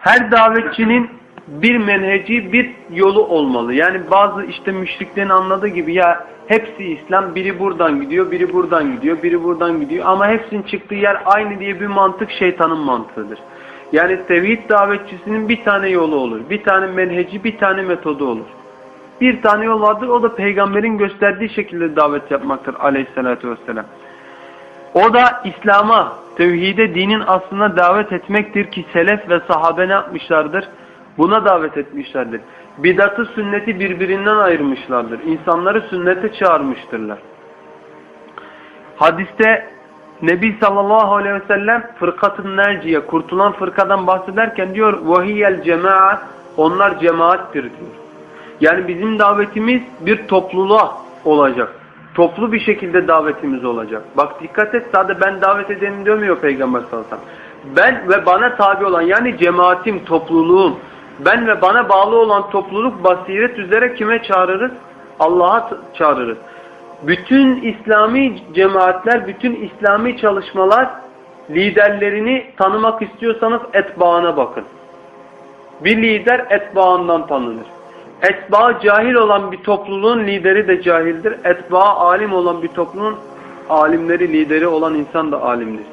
Her davetçinin bir menheci, bir yolu olmalı. Yani bazı işte müşriklerin anladığı gibi ya hepsi İslam, biri buradan gidiyor, biri buradan gidiyor, biri buradan gidiyor. Ama hepsinin çıktığı yer aynı diye bir mantık şeytanın mantığıdır. Yani tevhid davetçisinin bir tane yolu olur. Bir tane menheci, bir tane metodu olur. Bir tane yol vardır. O da peygamberin gösterdiği şekilde davet yapmaktır aleyhissalatü vesselam. O da İslam'a, tevhide, dinin aslına davet etmektir ki selef ve sahabe ne yapmışlardır? Buna davet etmişlerdir. Bidatı sünneti birbirinden ayırmışlardır. İnsanları sünnete çağırmıştırlar. Hadiste Nebi sallallahu aleyhi ve sellem fırkatın nerciye, kurtulan fırkadan bahsederken diyor vahiyel cema'a, onlar cemaattir diyor. Yani bizim davetimiz bir topluluğa olacak. Toplu bir şekilde davetimiz olacak. Bak dikkat et sadece ben davet edenim demiyor Peygamber sallallahu aleyhi ve sellem. Ben ve bana tabi olan yani cemaatim, topluluğum, ben ve bana bağlı olan topluluk basiret üzere kime çağırırız? Allah'a çağırırız. Bütün İslami cemaatler, bütün İslami çalışmalar liderlerini tanımak istiyorsanız etbaına bakın. Bir lider etbaından tanınır. Etba cahil olan bir topluluğun lideri de cahildir. Etba alim olan bir topluluğun alimleri, lideri olan insan da alimdir.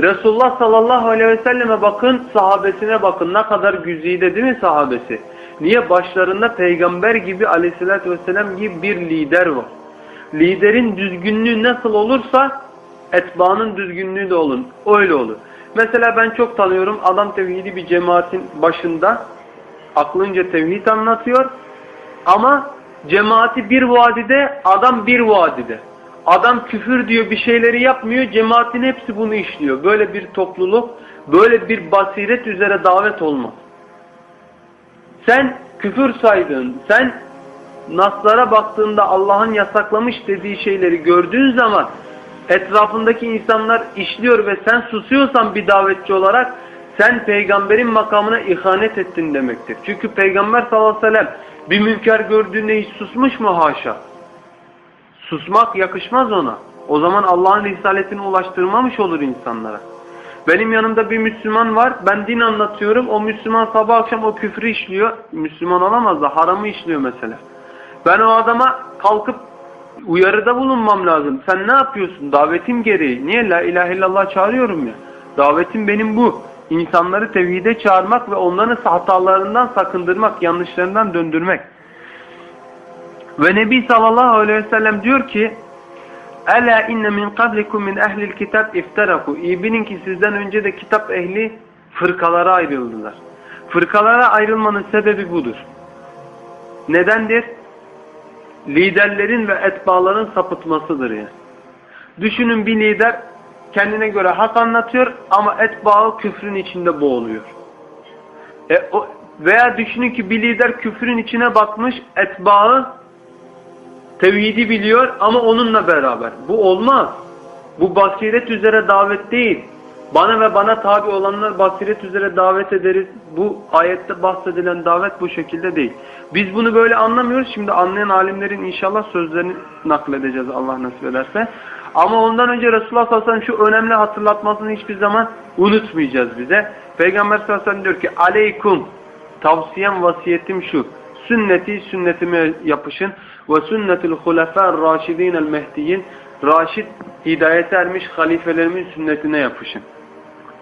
Resulullah sallallahu aleyhi ve selleme bakın, sahabesine bakın. Ne kadar güzide değil mi sahabesi? Niye? Başlarında peygamber gibi aleyhissalatü vesselam gibi bir lider var. Liderin düzgünlüğü nasıl olursa etbaanın düzgünlüğü de olur. Öyle olur. Mesela ben çok tanıyorum adam tevhidi bir cemaatin başında aklınca tevhid anlatıyor ama cemaati bir vadide adam bir vadide. Adam küfür diyor bir şeyleri yapmıyor cemaatin hepsi bunu işliyor. Böyle bir topluluk böyle bir basiret üzere davet olmaz. Sen küfür saydın sen naslara baktığında Allah'ın yasaklamış dediği şeyleri gördüğün zaman etrafındaki insanlar işliyor ve sen susuyorsan bir davetçi olarak sen peygamberin makamına ihanet ettin demektir. Çünkü peygamber sallallahu aleyhi ve sellem bir münker gördüğünde hiç susmuş mu haşa? Susmak yakışmaz ona. O zaman Allah'ın risaletini ulaştırmamış olur insanlara. Benim yanımda bir Müslüman var. Ben din anlatıyorum. O Müslüman sabah akşam o küfrü işliyor. Müslüman olamaz da haramı işliyor mesela. Ben o adama kalkıp uyarıda bulunmam lazım. Sen ne yapıyorsun? Davetim gereği. Niye? La ilahe illallah çağırıyorum ya. Davetim benim bu. İnsanları tevhide çağırmak ve onların hatalarından sakındırmak, yanlışlarından döndürmek. Ve Nebi sallallahu aleyhi ve sellem diyor ki Ela inne min qablikum min ehlil kitap iftaraku. İyi bilin ki sizden önce de kitap ehli fırkalara ayrıldılar. Fırkalara ayrılmanın sebebi budur. Nedendir? Liderlerin ve etbaların sapıtmasıdır yani. Düşünün bir lider kendine göre hak anlatıyor ama etbağı küfrün içinde boğuluyor. E, o, veya düşünün ki bir lider küfrün içine batmış, etbağı tevhidi biliyor ama onunla beraber. Bu olmaz. Bu basiret üzere davet değil. Bana ve bana tabi olanlar basiret üzere davet ederiz. Bu ayette bahsedilen davet bu şekilde değil. Biz bunu böyle anlamıyoruz. Şimdi anlayan alimlerin inşallah sözlerini nakledeceğiz Allah nasip ederse. Ama ondan önce Resulullah sallallahu aleyhi ve sellem şu önemli hatırlatmasını hiçbir zaman unutmayacağız bize. Peygamber sallallahu aleyhi ve sellem diyor ki aleykum tavsiyem vasiyetim şu. Sünneti sünnetime yapışın ve sünnetul hulefâ'r raşidînel mehdiyin Raşid hidayete ermiş halifelerimin sünnetine yapışın.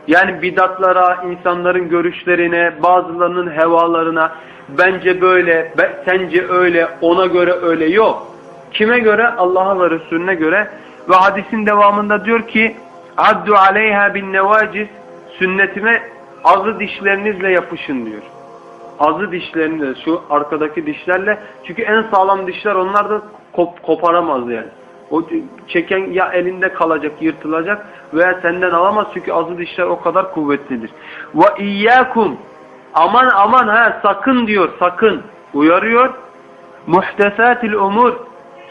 Yani bidatlara, insanların görüşlerine, bazılarının hevalarına bence böyle, sence öyle, ona göre öyle yok. Kime göre? Allah'a ve Resulüne göre. Ve hadisin devamında diyor ki addu aleyha bin nevaciz sünnetime azı dişlerinizle yapışın diyor. Azı dişlerinizle şu arkadaki dişlerle çünkü en sağlam dişler onlar da kop koparamaz yani. O çeken ya elinde kalacak, yırtılacak veya senden alamaz çünkü azı dişler o kadar kuvvetlidir. Ve iyyakum aman aman ha sakın diyor, sakın uyarıyor. Muhtesatil umur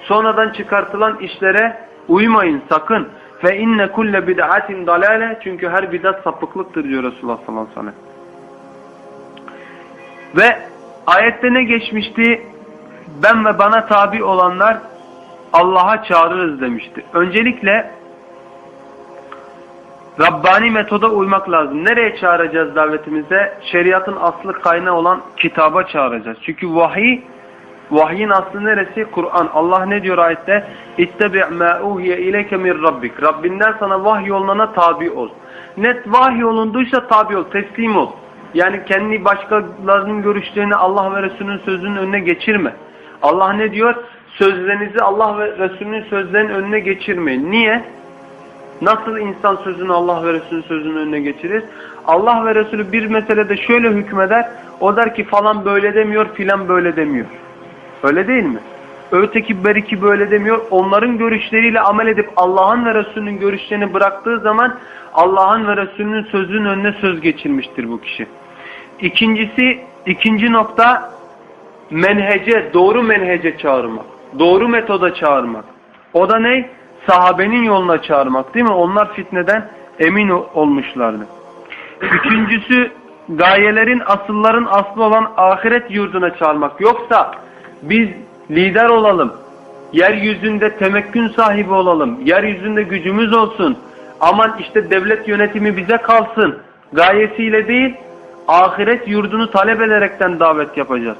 sonradan çıkartılan işlere uymayın sakın. Fe inne kulle bid'atin dalale çünkü her bidat sapıklıktır diyor Resulullah sallallahu aleyhi ve sellem. Ve ayette ne geçmişti? Ben ve bana tabi olanlar Allah'a çağırırız demişti. Öncelikle Rabbani metoda uymak lazım. Nereye çağıracağız davetimize? Şeriatın aslı kaynağı olan kitaba çağıracağız. Çünkü vahiy, vahyin aslı neresi? Kur'an. Allah ne diyor ayette? İttebi' mâ uhiye ileyke min rabbik. Rabbinden sana vahiy yoluna tabi ol. Net vahiy olunduysa tabi ol, teslim ol. Yani kendi başkalarının görüşlerini Allah ve Resulünün sözünün önüne geçirme. Allah ne diyor? Sözlerinizi Allah ve Resulünün sözlerinin önüne geçirmeyin. Niye? Nasıl insan sözünü Allah ve Resulünün sözünün önüne geçirir? Allah ve Resulü bir meselede şöyle hükmeder. O der ki falan böyle demiyor, filan böyle demiyor. Öyle değil mi? Öteki beriki böyle demiyor. Onların görüşleriyle amel edip Allah'ın ve Resulünün görüşlerini bıraktığı zaman Allah'ın ve Resulünün sözünün önüne söz geçirmiştir bu kişi. İkincisi, ikinci nokta menhece, doğru menhece çağırmak. Doğru metoda çağırmak. O da ne? Sahabenin yoluna çağırmak değil mi? Onlar fitneden emin ol- olmuşlardı. Üçüncüsü gayelerin asılların aslı olan ahiret yurduna çağırmak. Yoksa biz lider olalım, yeryüzünde temekkün sahibi olalım, yeryüzünde gücümüz olsun, aman işte devlet yönetimi bize kalsın gayesiyle değil, ahiret yurdunu talep ederekten davet yapacağız.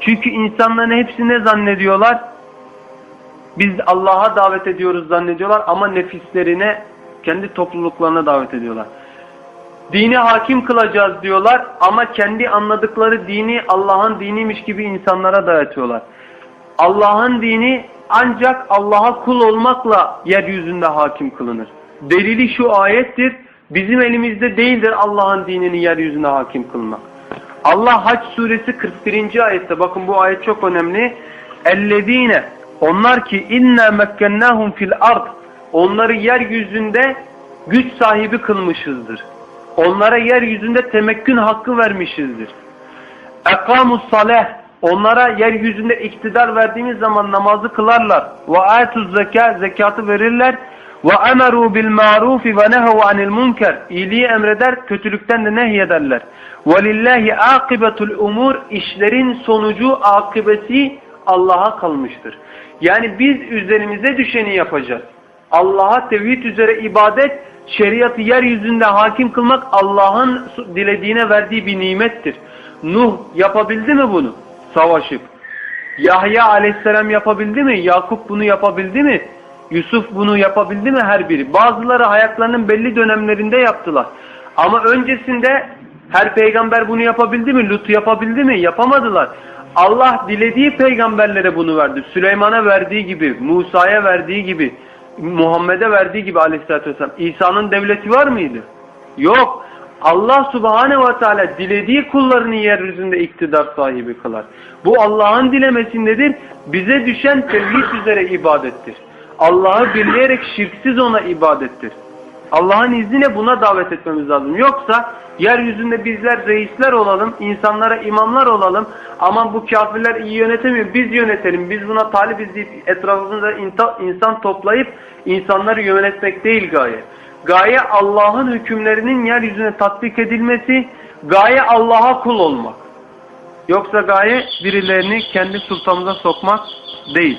Çünkü insanların hepsi ne zannediyorlar? Biz Allah'a davet ediyoruz zannediyorlar ama nefislerine, kendi topluluklarına davet ediyorlar. Dini hakim kılacağız diyorlar ama kendi anladıkları dini Allah'ın diniymiş gibi insanlara dayatıyorlar. Allah'ın dini ancak Allah'a kul olmakla yeryüzünde hakim kılınır. Delili şu ayettir. Bizim elimizde değildir Allah'ın dinini yeryüzünde hakim kılmak. Allah Hac suresi 41. ayette bakın bu ayet çok önemli. Ellezine onlar ki inna mekkennahum fil ard onları yeryüzünde güç sahibi kılmışızdır. Onlara yeryüzünde temekkün hakkı vermişizdir. Ekamus saleh onlara yeryüzünde iktidar verdiğimiz zaman namazı kılarlar. Ve atuz zeka zekatı verirler. Ve emeru bil ma'ruf ve nehu anil munker iyiliği emreder, kötülükten de nehyederler. Ve lillahi akibetul umur işlerin sonucu akıbeti Allah'a kalmıştır. Yani biz üzerimize düşeni yapacağız. Allah'a tevhid üzere ibadet, şeriatı yeryüzünde hakim kılmak Allah'ın dilediğine verdiği bir nimettir. Nuh yapabildi mi bunu? Savaşıp. Yahya aleyhisselam yapabildi mi? Yakup bunu yapabildi mi? Yusuf bunu yapabildi mi her biri? Bazıları hayatlarının belli dönemlerinde yaptılar. Ama öncesinde her peygamber bunu yapabildi mi? Lut yapabildi mi? Yapamadılar. Allah dilediği peygamberlere bunu verdi. Süleyman'a verdiği gibi, Musa'ya verdiği gibi, Muhammed'e verdiği gibi aleyhissalatü vesselam. İsa'nın devleti var mıydı? Yok. Allah subhanehu ve teala dilediği kullarını yeryüzünde iktidar sahibi kılar. Bu Allah'ın dilemesindedir. Bize düşen tevhid üzere ibadettir. Allah'ı birleyerek şirksiz ona ibadettir. Allah'ın izniyle buna davet etmemiz lazım. Yoksa yeryüzünde bizler reisler olalım, insanlara imamlar olalım. Aman bu kafirler iyi yönetemiyor, biz yönetelim, biz buna talibiz deyip etrafımızda insan toplayıp insanları yönetmek değil gaye. Gaye Allah'ın hükümlerinin yeryüzüne tatbik edilmesi, gaye Allah'a kul olmak. Yoksa gaye birilerini kendi sultamıza sokmak değil.